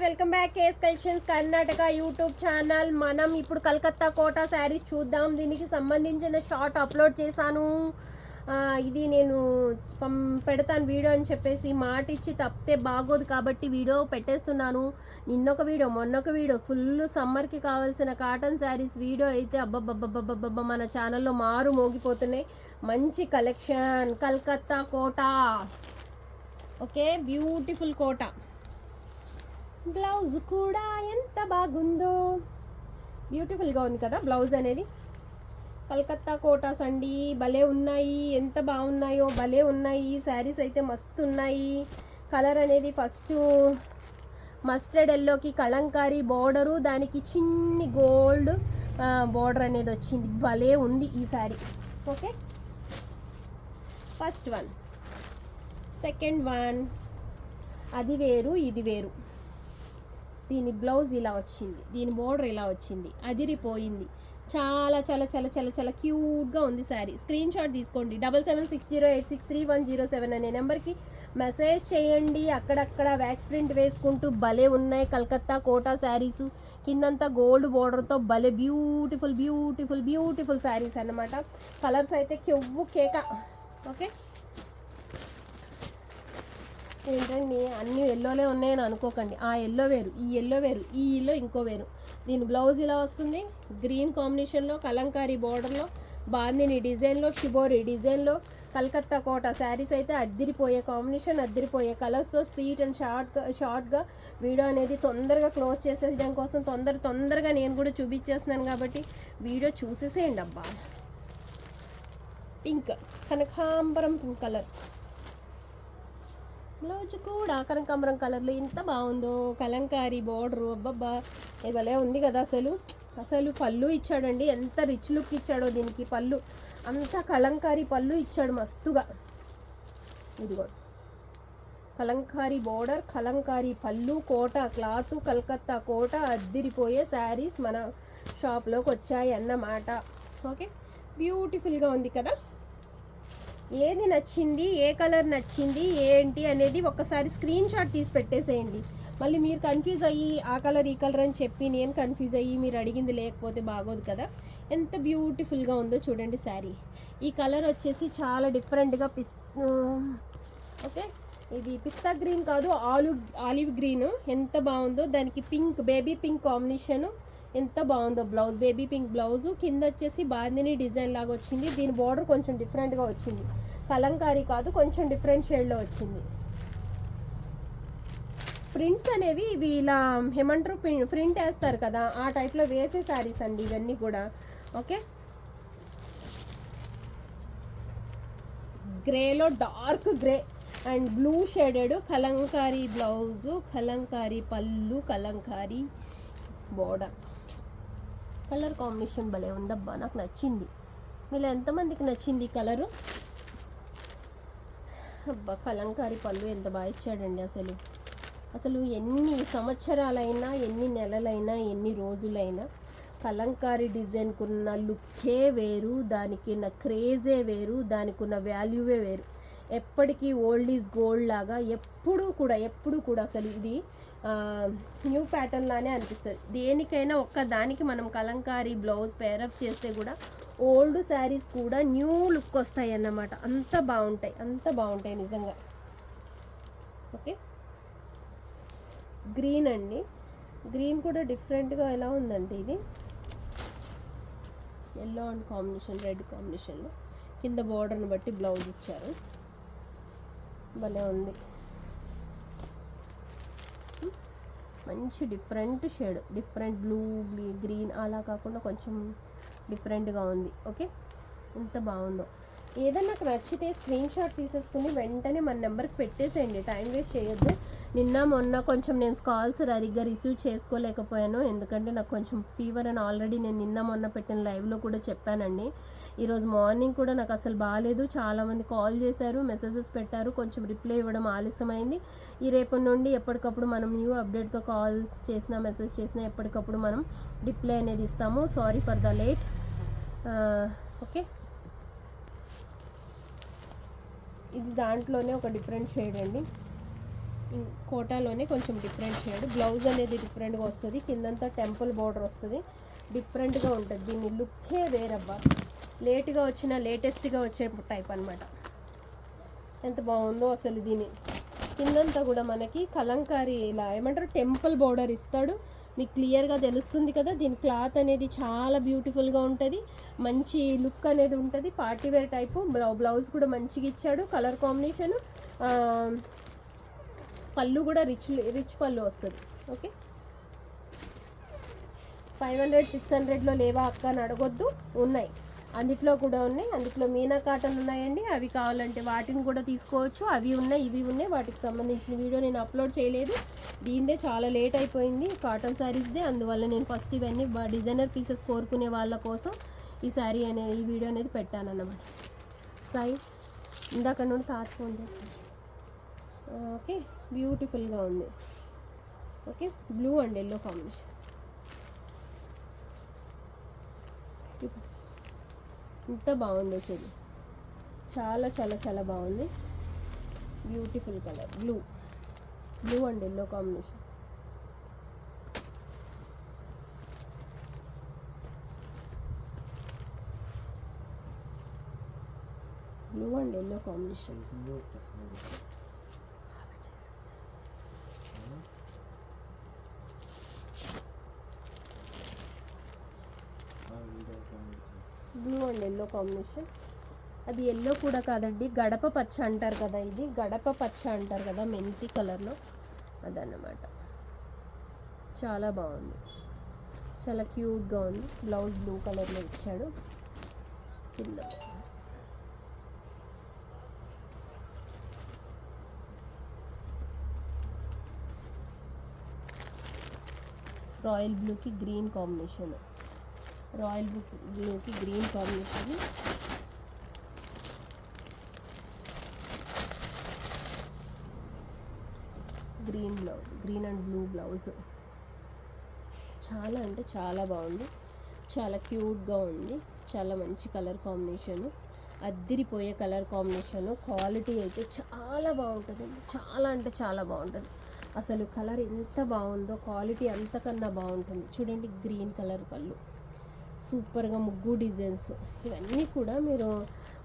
Welcome back. KS collections Karnataka YouTube channel. మనం ఇప్పుడు Calcutta quota saris చూద్దాం. దీనికి సంబంధించిన షార్ట్ అప్లోడ్ చేశాను. ఇది నేను పం- పెడతాను వీడియో అని చెప్పేసి మాట ఇచ్చి తప్పితే బాగోదు కాబట్టి వీడియో పెట్టేస్తున్నాను. నిన్నొక వీడియో మొన్నొక వీడియో. ఫుల్ సమ్మర్కి కావాల్సిన కాటన్ శారీస్ వీడియో అయితే అబ్బబ్బబ్బబ్బబ్బబ్బ మన ఛానల్లో మారు మోగిపోతున్నాయి. మంచి collection. Calcutta Kota. Okay? Beautiful Kota. Blouse కూడా ఎంత బాగుందో. బ్యూటిఫుల్గా ఉంది కదా బ్లౌజ్ అనేది. కలకత్తా కోటాస్ అండి భలే ఉన్నాయి. ఎంత బాగున్నాయో భలే ఉన్నాయి. శారీస్ అయితే మస్తు ఉన్నాయి. కలర్ అనేది ఫస్ట్ మస్టర్డ్ ఎల్లోకి కలంకారీ బోర్డరు దానికి చిన్ని గోల్డ్ బార్డర్ అనేది వచ్చింది. భలే ఉంది ఈ sari okay first one second one అది వేరు ఇది వేరు. దీని బ్లౌజ్ ఇలా వచ్చింది దీని బోర్డర్ ఇలా వచ్చింది అదిరిపోయింది. చాలా చాలా చాలా చాలా చాలా క్యూట్గా ఉంది శారీ. స్క్రీన్ షాట్ తీసుకోండి. Double seven six zero eight six three one zero seven అనే నెంబర్కి మెసేజ్ చేయండి. అక్కడక్కడ వ్యాక్స్ ప్రింట్ వేసుకుంటూ భలే ఉన్నాయి. కలకత్తా కోటా శారీస్ కిందంతా గోల్డ్ బోర్డర్తో భలే బ్యూటిఫుల్ బ్యూటిఫుల్ బ్యూటిఫుల్ శారీస్ అనమాట కలర్స్ అయితే కెవ్వు కేక. ఓకే? ఏంటండి? అన్నీ ఎల్లోలే ఉన్నాయని అనుకోకండి. ఆ ఎల్లో వేరు ఈ ఎల్లో వేరు ఈ ఎల్లో ఇంకో వేరు. దీని బ్లౌజ్ ఇలా వస్తుంది. గ్రీన్ కాంబినేషన్లో కలంకారీ బార్డర్లో బాందిని డిజైన్లో షిబోరి డిజైన్లో కలకత్తా కోట శారీస్ అయితే అద్దిరిపోయే కాంబినేషన్ అద్దిరిపోయే కలర్స్తో స్వీట్ అండ్ షార్ట్గా షార్ట్గా వీడియో అనేది తొందరగా క్లోజ్ చేసేయడం కోసం తొందర తొందరగా నేను కూడా చూపించేస్తున్నాను కాబట్టి వీడియో చూసేసేయండి అబ్బా. పింక్ కనకాంబరం పింక్ కలర్ బ్లౌజ్ కూడా కనకాంబరం కలర్లో ఎంత బాగుందో కలంకారీ బార్డరు అబ్బబ్బా. భలే ఉంది కదా అసలు. అసలు పళ్ళు ఇచ్చాడండి. ఎంత రిచ్ లుక్ ఇచ్చాడో దీనికి పళ్ళు. అంత కలంకారీ పళ్ళు ఇచ్చాడు మస్తుగా. ఇదిగో. కలంకారీ బోర్డర్ కలంకారీ పళ్ళు కోట క్లాత్ కలకత్తా కోట అద్దిరిపోయే శారీస్ మన షాప్లోకి వచ్చాయి అన్నమాట ఓకే? బ్యూటిఫుల్గా ఉంది కదా? ఏది నచ్చింది ఏ కలర్ నచ్చింది ఏంటి అనేది ఒక్కసారి స్క్రీన్ షాట్ తీసి పెట్టేసేయండి. మళ్ళీ మీరు కన్ఫ్యూజ్ అయ్యి ఆ కలర్ ఈ కలర్ అని చెప్పి నేను కన్ఫ్యూజ్ అయ్యి మీరు అడిగింది లేకపోతే బాగోదు కదా. ఎంత బ్యూటిఫుల్గా ఉందో చూడండి శారీ. ఈ కలర్ వచ్చేసి చాలా డిఫరెంట్గా పిస్ ఓకే. ఇది పిస్తా గ్రీన్ కాదు ఆలివ్ ఆలివ్ గ్రీన్. ఎంత బాగుందో దానికి పింక్ బేబీ పింక్ కాంబినేషన్. ఎంత బాగుందో బ్లౌజ్. Baby pink blouse. కింద వచ్చేసి బాందిని డిజైన్ లాగా వచ్చింది. దీని బార్డర్ కొంచెం డిఫరెంట్గా వచ్చింది. కలంకారీ కాదు కొంచెం డిఫరెంట్ షేడ్లో వచ్చింది. ప్రింట్స్ అనేవి ఇవి ఇలా ఏమంటారు? ప్రింట్ వేస్తారు కదా. ఆ టైప్లో వేసే శారీస్ అండి ఇవన్నీ కూడా. Okay? గ్రేలో dark grey and blue shaded Kalamkari blouse Kalamkari పళ్ళు కలంకారీ బోర్డర్ కలర్ కాంబినేషన్ భలే ఉందబ్బా నాకు నచ్చింది. మీలో ఎంతమందికి నచ్చింది కలరు? అబ్బా కలంకారీ పళ్ళు ఎంత బాగా ఇచ్చాడండి అసలు. అసలు ఎన్ని సంవత్సరాలైనా ఎన్ని నెలలైనా ఎన్ని రోజులైనా కలంకారీ డిజైన్కున్న లుక్కే వేరు దానికి ఉన్న క్రేజే వేరు దానికి ఉన్న వాల్యూవే వేరు. ఎప్పటికీ ఓల్డ్ ఈజ్ గోల్డ్ లాగా ఎప్పుడూ కూడా ఎప్పుడూ కూడా అసలు ఇది న్యూ ప్యాటర్న్ లానే అనిపిస్తుంది. దేనికైనా ఒక్క దానికి మనం కలంకారీ బ్లౌజ్ పేరప్ చేస్తే కూడా ఓల్డ్ శారీస్ కూడా న్యూ లుక్ వస్తాయి అన్నమాట. అంత బాగుంటాయి అంత బాగుంటాయి నిజంగా. ఓకే గ్రీన్ అండి. గ్రీన్ కూడా డిఫరెంట్గా ఎలా ఉందండి ఇది. ఎల్లో అండ్ కాంబినేషన్ రెడ్ కాంబినేషన్లో కింద బార్డర్ని బట్టి బ్లౌజ్ ఇచ్చారు. భలే ఉంది. మంచి different shade different blue green అలా కాకుండా కొంచెం డిఫరెంట్గా ఉంది. ఓకే? ఎంత బాగుందో. ఏదన్నా నాకు నచ్చితే స్క్రీన్ షాట్ తీసేసుకుని వెంటనే మన నెంబర్కి పెట్టేసేయండి. టైం వేస్ట్ చేయొద్దు. నిన్న మొన్న కొంచెం నేను కాల్స్ సరిగ్గా రిసీవ్ చేసుకోలేకపోయాను. ఎందుకంటే నాకు కొంచెం ఫీవర్ అని ఆల్రెడీ నేను నిన్న మొన్న పెట్టిన లైవ్లో కూడా చెప్పానండి. ఈరోజు మార్నింగ్ కూడా నాకు అసలు బాగాలేదు చాలామంది కాల్ చేశారు మెసేజెస్ పెట్టారు. కొంచెం రిప్లై ఇవ్వడం ఆలస్యమైంది. ఈ రేపటి నుండి ఎప్పటికప్పుడు మనం న్యూ అప్డేట్తో కాల్స్ చేసినా మెసేజ్ చేసినా ఎప్పటికప్పుడు మనం రిప్లై అనేది ఇస్తాము. Sorry for the late okay ఇది దాంట్లోనే ఒక డిఫరెంట్ షేడ్ అండి. కోటాలోనే కొంచెం డిఫరెంట్ షేడ్. బ్లౌజ్ అనేది డిఫరెంట్గా వస్తుంది. కిందంతా టెంపుల్ బార్డర్ వస్తుంది. డిఫరెంట్గా ఉంటుంది. దీన్ని లుక్కే వేరబ్బా. లేట్గా వచ్చిన లేటెస్ట్గా వచ్చే టైప్ అనమాట ఎంత బాగుందో అసలు దీని. కిందంతా కూడా మనకి కలంకారీ ఇలా ఏమంటారు టెంపుల్ బోర్డర్ ఇస్తాడు. మీకు క్లియర్గా తెలుస్తుంది కదా దీని క్లాత్ అనేది చాలా బ్యూటిఫుల్గా ఉంటుంది. మంచి లుక్ అనేది ఉంటుంది. Party wear type blouse blouse కూడా మంచిగా ఇచ్చాడు. కలర్ కాంబినేషన్ పళ్ళు కూడా రిచ్ రిచ్ పళ్ళు వస్తుంది. ఓకే? ఫైవ్ హండ్రెడ్ సిక్స్ హండ్రెడ్లో లేవా అక్క అని అడగొద్దు. ఉన్నాయి. అందుట్లో కూడా ఉన్నాయి. అందుట్లో మీనా కాటన్ ఉన్నాయండి. అవి కావాలంటే వాటిని కూడా తీసుకోవచ్చు. అవి ఉన్నాయి ఇవి ఉన్నాయి. వాటికి సంబంధించిన వీడియో నేను అప్లోడ్ చేయలేదు. దీనిదే చాలా లేట్ అయిపోయింది కాటన్ శారీస్దే. అందువల్ల నేను ఫస్ట్ ఇవన్నీ డిజైనర్ పీసెస్ కోరుకునే వాళ్ళ కోసం ఈ శారీ అనేది ఈ వీడియో అనేది పెట్టాను అన్నమాట సాయి ఇందాక నుండి తాజ్ ఫోన్ చేస్తాను ఓకే. బ్యూటిఫుల్గా ఉంది. Okay. Blue and yellow combination. ఎంత బాగుందో చూడు. చాలా చాలా చాలా బాగుంది. Beautiful colour blue blue and yellow combination blue and yellow combination blue and yellow combination అది ఎల్లో కూడా కాదండి గడప పచ్చ అంటారు కదా ఇది గడప పచ్చ అంటారు కదా మెంతి కలర్లో అదన్నమాట. చాలా బాగుంది. చాలా క్యూట్గా ఉంది. బ్లౌజ్ బ్లూ కలర్లో ఇచ్చాడు. కింద. రాయల్ బ్లూకి గ్రీన్ కాంబినేషన్ రాయల్ బుక్ బ్లూకి green combination green blouse green and blue blouse. చాలా అంటే చాలా బాగుంది. చాలా క్యూట్గా ఉంది. చాలా మంచి కలర్ కాంబినేషను. అద్దిరిపోయే కలర్ కాంబినేషను. క్వాలిటీ అయితే చాలా బాగుంటుందండి చాలా అంటే చాలా బాగుంటుంది. అసలు కలర్ ఎంత బాగుందో క్వాలిటీ అంతకన్నా బాగుంటుంది. చూడండి గ్రీన్ కలర్ పళ్ళు. సూపర్గా ముగ్గు డిజైన్స్ ఇవన్నీ కూడా మీరు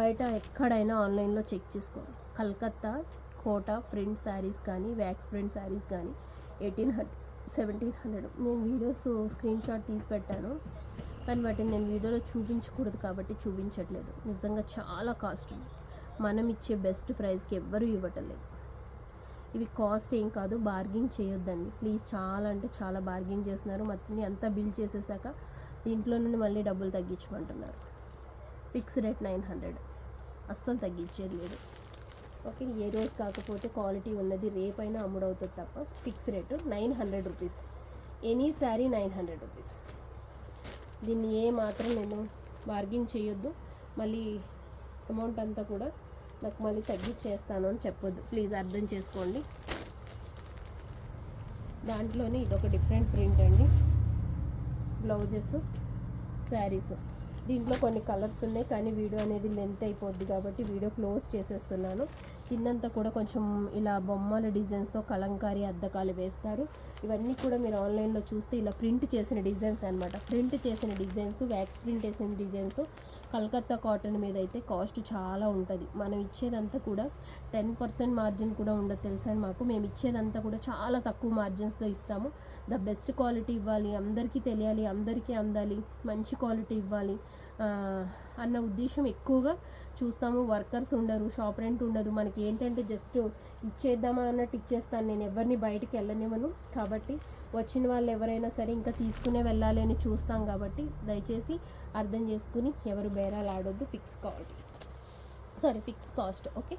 బయట ఎక్కడైనా ఆన్లైన్లో చెక్ చేసుకోండి. కలకత్తా కోట ప్రింట్ శారీస్ కానీ వ్యాక్స్ ప్రింట్ శారీస్ కానీ ఎయిటీన్ హండ్రెడ్ సెవెంటీన్ హండ్రెడ్. నేను వీడియోస్ స్క్రీన్ షాట్ తీసి పెట్టాను. కానీ వాటిని నేను వీడియోలో చూపించకూడదు కాబట్టి చూపించట్లేదు. నిజంగా చాలా కాస్ట్ ఉంది. మనం ఇచ్చే బెస్ట్ ప్రైస్కి ఎవ్వరూ ఇవ్వటం లేదు ఇవి కాస్ట్ ఏం కాదు బార్గింగ్ చేయొద్దండి. ప్లీజ్ చాలా అంటే చాలా బార్గింగ్ చేస్తున్నారు. మళ్ళీ అంతా బిల్ చేసేసాక దీంట్లో నుండి మళ్ళీ డబ్బులు తగ్గించమంటున్నారు. Fix rate nine hundred. అస్సలు తగ్గించేది లేదు. ఓకే ఏ రోజు కాకపోతే క్వాలిటీ ఉన్నది రేపైనా అమ్ముడవుతుంది తప్ప fix rate nine hundred rupees. Any sari nine hundred rupees. దీన్ని ఏ మాత్రం నేను బార్గింగ్ చేయొద్దు. మళ్ళీ అమౌంట్ అంతా కూడా నాకు మళ్ళీ తగ్గించేస్తాను అని చెప్పొద్దు. ప్లీజ్ అర్థం చేసుకోండి. దాంట్లోనే ఇదొక డిఫరెంట్ ప్రింట్ అండి. బ్లౌజెస్ శారీస్. దీంట్లో కొన్ని కలర్స్ ఉన్నాయి కానీ వీడియో అనేది లెంత్ అయిపోద్ది కాబట్టి వీడియో క్లోజ్ చేసేస్తున్నాను. కిందంతా కూడా కొంచెం ఇలా బొమ్మల డిజైన్స్తో కలంకారీ అద్దకాలు వేస్తారు. ఇవన్నీ కూడా మీరు ఆన్లైన్లో చూస్తే ఇలా ప్రింట్ చేసిన డిజైన్స్ అనమాట ప్రింట్ చేసిన డిజైన్స్ వ్యాక్స్ ప్రింట్ చేసిన డిజైన్స్ కలకత్తా కాటన్ మీద అయితే కాస్ట్ చాలా ఉంటుంది. మనం ఇచ్చేదంతా కూడా టెన్ పర్సెంట్ మార్జిన్ కూడా ఉండదు తెలుసా అండి మాకు. మేము ఇచ్చేదంతా కూడా చాలా తక్కువ మార్జిన్స్లో ఇస్తాము. ద బెస్ట్ క్వాలిటీ ఇవ్వాలి అందరికీ తెలియాలి అందరికీ అందాలి మంచి క్వాలిటీ ఇవ్వాలి అన్న ఉద్దేశం ఎక్కువగా చూస్తాము. వర్కర్స్ ఉండరు షాప్ రెంట్ ఉండదు. మనకి ఏంటంటే జస్ట్ ఇచ్చేద్దామా అన్నట్టు ఇచ్చేస్తాను. నేను ఎవరిని బయటికి వెళ్ళనివ్వను. కాబట్టి వచ్చిన వాళ్ళు ఎవరైనా సరే ఇంకా తీసుకునే వెళ్ళాలి అని చూస్తాం కాబట్టి దయచేసి అర్థం చేసుకుని ఎవరు బేరాలు ఆడొద్దు. Fix cost sorry fix cost okay?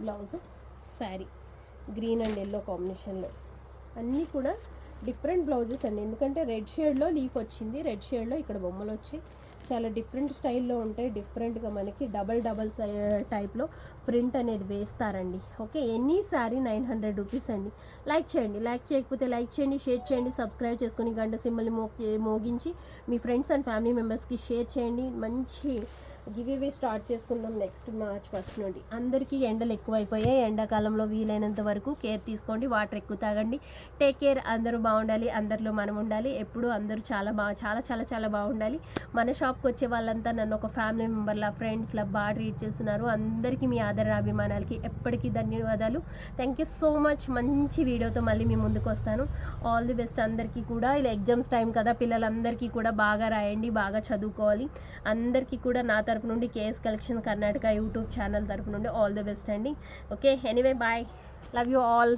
Blouse sari green and yellow కాంబినేషన్లో. అన్నీ కూడా డిఫరెంట్ బ్లౌజెస్ అండి. ఎందుకంటే రెడ్ షేడ్లో లీఫ్ వచ్చింది. రెడ్ షేడ్లో ఇక్కడ బొమ్మలు వచ్చాయి. చాలా డిఫరెంట్ స్టైల్లో ఉంటాయి. డిఫరెంట్గా మనకి డబల్ డబల్ టైప్లో ప్రింట్ అనేది వేస్తారండి. Okay? Any sari nine hundred rupees అండి. లైక్ చేయండి. లైక్ చేయకపోతే లైక్ చేయండి షేర్ చేయండి సబ్స్క్రైబ్ చేసుకొని గంట సిమ్మల్ని మోగి మోగించి మీ ఫ్రెండ్స్ అండ్ ఫ్యామిలీ మెంబర్స్కి షేర్ చేయండి. మంచి గివ్ స్టార్ట్ చేసుకుందాం నెక్స్ట్ మార్చ్ ఫస్ట్ నుండి. అందరికీ ఎండలు ఎక్కువైపోయాయి. ఎండాకాలంలో వీలైనంత వరకు కేర్ తీసుకోండి వాటర్ ఎక్కువ తాగండి. టేక్ కేర్ అందరూ బాగుండాలి అందరిలో మనం ఉండాలి. ఎప్పుడు అందరూ చాలా బాగా చాలా చాలా చాలా బాగుండాలి. మన షాప్కి వచ్చే వాళ్ళంతా నన్ను ఒక ఫ్యామిలీ మెంబర్లా ఫ్రెండ్స్లా బాగా ట్రీట్ చేస్తున్నారు. అందరికీ మీ ఆదర అభిమానాలకి ఎప్పటికీ ధన్యవాదాలు. Thank you so much. మంచి వీడియోతో మళ్ళీ మీ ముందుకు వస్తాను. ఆల్ ది బెస్ట్ అందరికీ కూడా. ఇలా ఎగ్జామ్స్ టైం కదా పిల్లలందరికీ కూడా బాగా రాయండి బాగా చదువుకోవాలి. అందరికీ కూడా నా తరపు నుండి KS collection Karnataka YouTube channel తరపు నుండి ఆల్ ది బెస్ట్ అండి. Okay anyway bye. Love you all